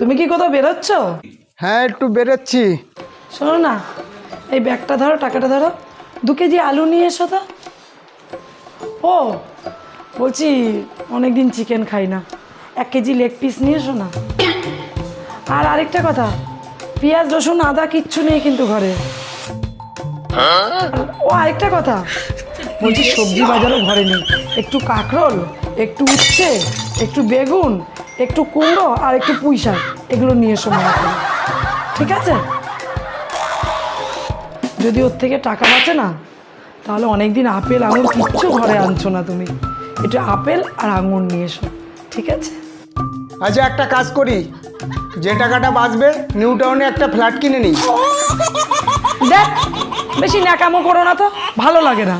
তুমি কি কোথাও বেরোচ্ছ? হ্যাঁ একটু বেরোচ্ছি। শোনো না এই ব্যাগটা ধরো টাকাটা ধরো। দু কেজি আলু নিয়ে এসো তো। ও বলছি অনেক দিন চিকেন খাই না। এক কেজি লেগ পিস নিয়ে এসো না। আর আরেকটা কথা পেঁয়াজ রসুন আদা কিচ্ছু নেই কিন্তু ঘরে। ও আরেকটা কথা বলছি সবজি বাজারও ঘরে নেই। একটু কাঁকরোল একটু উচ্ছে একটু বেগুন একটু কুমড়ো আর একটু পুঁইশাক এগুলো নিয়ে এসো মনে ঠিক আছে? যদি ওর থেকে টাকা বাঁচে না তাহলে অনেক দিন আপেল আঙুর কিচ্ছু ঘরে আনছো না তুমি। একটু আপেল আর আঙুর নিয়ে এসো ঠিক আছে? আচ্ছা একটা কাজ করি। যে টাকাটা বাঁচবে নিউ টাউনে একটা ফ্ল্যাট কিনে নিই। দেখ বেশি ন্যাকামো করো না তো ভালো লাগে না।